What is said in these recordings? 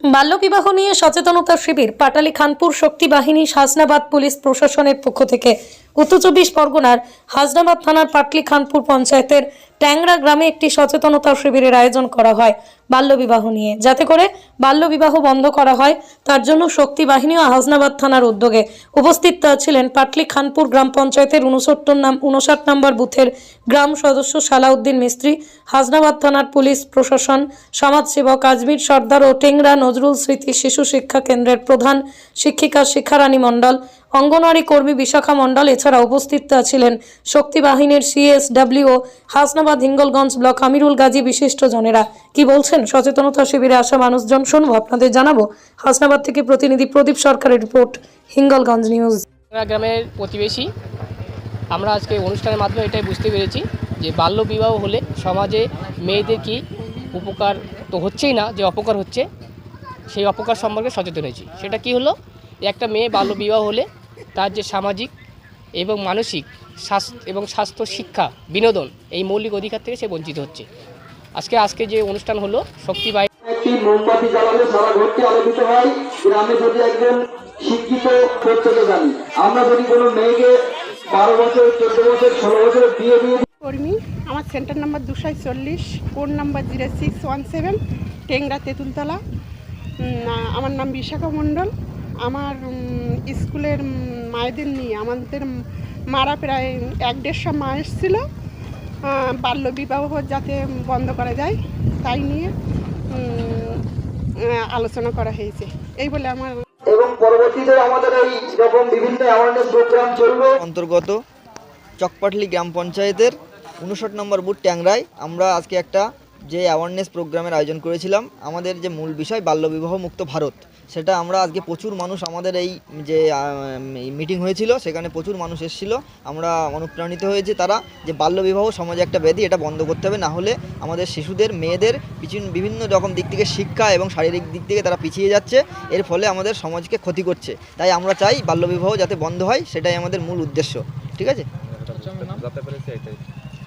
বাল্যবিবাহ নিয়ে সচেতনতা শিবির পাটালি খানপুর শক্তি বাহিনী হাসনাবাদ পুলিশ প্রশাসনের পক্ষ থেকে। উত্তর চব্বিশ পরগনার হাসনাবাদ থানার পাটলি খানপুর পঞ্চায়েতের ট্যাংরা গ্রামে একটি সচেতনতা শিবিরের আয়োজন করা হয় বাল্যবিবাহ নিয়ে। যাতে করে বাল্যবিবাহ বন্ধ করা হয়, তার জন্য শক্তি বাহিনী ও হাজনাবাদ থানার উদ্যোগে উপস্থিত ছিলেন পাটলি খানপুর গ্রাম পঞ্চায়েতের উনসত্তর নাম উনষাট নম্বর বুথের গ্রাম সদস্য সালাউদ্দিন মিস্ত্রি, হাজনাবাদ থানার পুলিশ প্রশাসন, সমাজসেবক আজমির সর্দার ও টেংরা নজরুল স্মৃতি শিশু শিক্ষা কেন্দ্রের প্রধান শিক্ষিকা শিখারানী মণ্ডল অঙ্গনওয়াড়ি কর্মী বিশাখা মণ্ডল এছাড়া উপস্থিত ছিলেন শক্তি বাহিনীর সিএসডব্লিউ হাসনাবাদ হিঙ্গলগঞ্জ ব্লক আমিরুল গাজী বিশিষ্ট জনেরা। কি বলছেন? সচেতনতা শিবিরে আসা মানুষজন শুনব, আপনাদের জানাব। হাসনাবাদ থেকে প্রতিনিধি প্রদীপ সরকারের রিপোর্ট, হিঙ্গলগঞ্জ নিউজ। গ্রামের প্রতিবেশী। আমরা আজকে অনুষ্ঠানের মাধ্যমে এটাই বুঝতে পেরেছি যে বাল্য বিবাহ হলে সমাজে মেয়েদের কি উপকার তো হচ্ছেই না, যে অপকার হচ্ছে, সেই অপকার সম্পর্কে সচেতন হয়েছি। সেটা কি হলো? একটা মেয়ে বাল্য বিবাহ হলে তার যে সামাজিক এবং মানসিক স্বাস্থ্য এবং স্বাস্থ্য শিক্ষা বিনোদন এই মৌলিক অধিকার থেকে সে বঞ্চিত হচ্ছে। আজকে আজকে যে অনুষ্ঠান হলো শক্তিবাহী একটি মোমবাতি জ্বালালে সারা ঘরটি আলোকিত হয়। গ্রামে যদি একজন শিক্ষিত প্রত্যেকে জানি আমরা যদি কোনো মেয়েকে বারো বছর চোদ্দ বছর ষোলো বছরের বিয়ে দিয়ে কর্মী আমার সেন্টার নাম্বার দুশো চল্লিশ code number zero six one seven Tangra Tentultala. আমার নাম বিশাখা মণ্ডল। আমার স্কুলের মায়েদের নিয়ে আমাদের মারা প্রায় এক দেড়শো মা এসেছিল। বাল্য বিবাহ যাতে বন্ধ করা যায় তাই নিয়ে আলোচনা করা হয়েছে। এই বলে আমার এবং পরবর্তীতে আমাদের এই রকম বিভিন্ন অ্যাওয়ারনেস প্রোগ্রাম চলবে। অন্তর্গত চকপাটলি গ্রাম পঞ্চায়েতের উনষট নম্বর বুথ ট্যাংরায় আমরা আজকে একটা যে অ্যাওয়ারনেস প্রোগ্রামের আয়োজন করেছিলাম আমাদের যে মূল বিষয় বাল্যবিবাহ মুক্ত ভারত সেটা আমরা আজকে প্রচুর মানুষ আমাদের এই যে মিটিং হয়েছিল সেখানে প্রচুর মানুষ এসেছিল। আমরা অনুপ্রাণিত হয়েছে তারা যে বাল্যবিবাহ সমাজে একটা ব্যাধি এটা বন্ধ করতে হবে না হলে আমাদের শিশুদের মেয়েদের পিছন বিভিন্ন রকম দিক থেকে শিক্ষা এবং শারীরিক দিক থেকে তারা পিছিয়ে যাচ্ছে এর ফলে আমাদের সমাজকে ক্ষতি করছে। তাই আমরা চাই বাল্যবিবাহ যাতে বন্ধ হয় সেটাই আমাদের মূল উদ্দেশ্য। ঠিক আছে?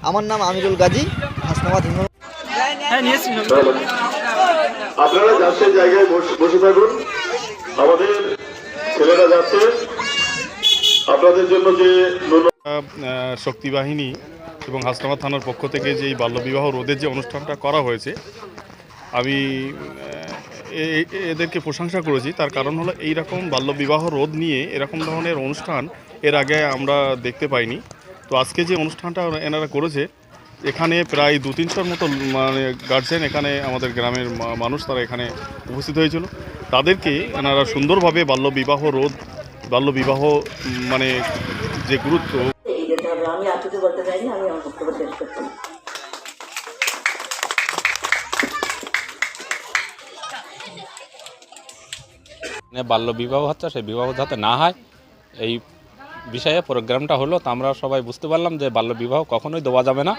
আমার নাম আমিরুল গাজী হাসনাবাদ হিঙ্গল আপনারা যাচ্ছে জায়গায় বসে থাকুন। আমাদের ছেলেরা যাচ্ছে। আপনাদের জন্য যে শক্তি বাহিনী এবং হাসনাবাদ থানার পক্ষ থেকে যে এই বাল্যবিবাহ রোধের যে অনুষ্ঠানটা করা হয়েছে আমি এদেরকে প্রশংসা করেছি। তার কারণ হলো এই রকম বাল্যবিবাহ রোধ নিয়ে এরকম ধরনের অনুষ্ঠান এর আগে আমরা দেখতে পাইনি। তো আজকে যে অনুষ্ঠানটা ওরা- এনারা করেছে এখানে প্রায় দু তিনশোর মতো মানে গার্জেন এখানে আমাদের গ্রামের মা- মানুষ তারা এখানে উপস্থিত হয়েছিল। তাদেরকে এনারা সুন্দরভাবে বাল্যবিবাহ রোধ বাল্যবিবাহ মানে যে গুরুত্ব। আমি আর কিছু বলতে চাইনি আমি আমার বক্তব্য শেষ করছি। মানে বাল্য বিবাহ হচ্ছে সেই বিবাহ যাতে না হয় এই বিষয়ে প্রোগ্রামটা হলো তো আমরা সবাই বুঝতে পারলাম যে বাল্য বিবাহ কখনোই দেওয়া যাবে না।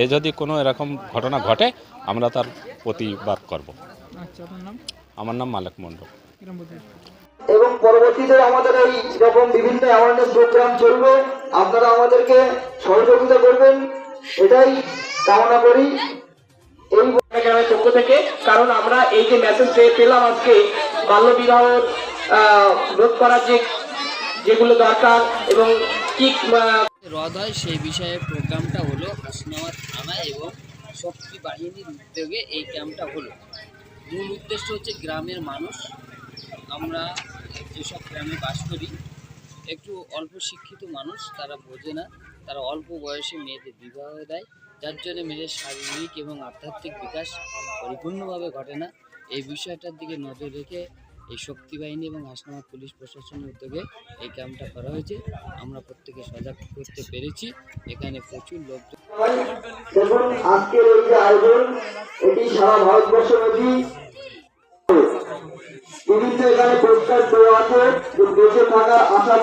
এ যদি কোনো এরকম ঘটনা ঘটে আমরা তার প্রতিবাদ করব। আমার নাম মালিক মণ্ডল। এবং পরবর্তীতে আমাদের এই রকম বিভিন্ন অ্যাওয়ারনেস প্রোগ্রাম চলবে আপনারা আমাদেরকে সহযোগিতা করবেন এটাই কামনা করি। এই গ্রামের পক্ষ থেকে কারণ আমরা এই যে মেসেজ পেয়ে পেলাম আজকে বাল্য বিবাহ রোধ করার যে যেগুলো দরকার এবং কি আহ, রদ হয় সেই বিষয়ে প্রোগ্রামটা হলো হাসনাবাদ থানা এবং শক্তি বাহিনীর উদ্যোগে এই ক্যাম্পটা হলো। মূল উদ্দেশ্য হচ্ছে গ্রামের মানুষ। আমরা যেসব গ্রামে বাস করি একটু অল্প শিক্ষিত মানুষ তারা বোঝে না। তারা অল্প বয়সে মেয়েদের বিবাহ দেয়। যার জন্য মেয়েদের শারীরিক এবং আধ্যাত্মিক বিকাশ পরিপূর্ণভাবে ঘটে না। এই বিষয়টার দিকে নজর রেখে এই শক্তি বাহিনী এবং হাসনাবাদ পুলিশ প্রশাসনের উদ্যোগে এই ক্যাম্পটা করা হয়েছে। আমরা প্রত্যেকে সজাগ করতে পেরেছি। এখানে প্রচুর দেখুন আজকের এই যে আয়োজন, এটি সারা বিভিন্ন এখানে পুরস্কার দেওয়া আছে বেঁচে থাকা আশা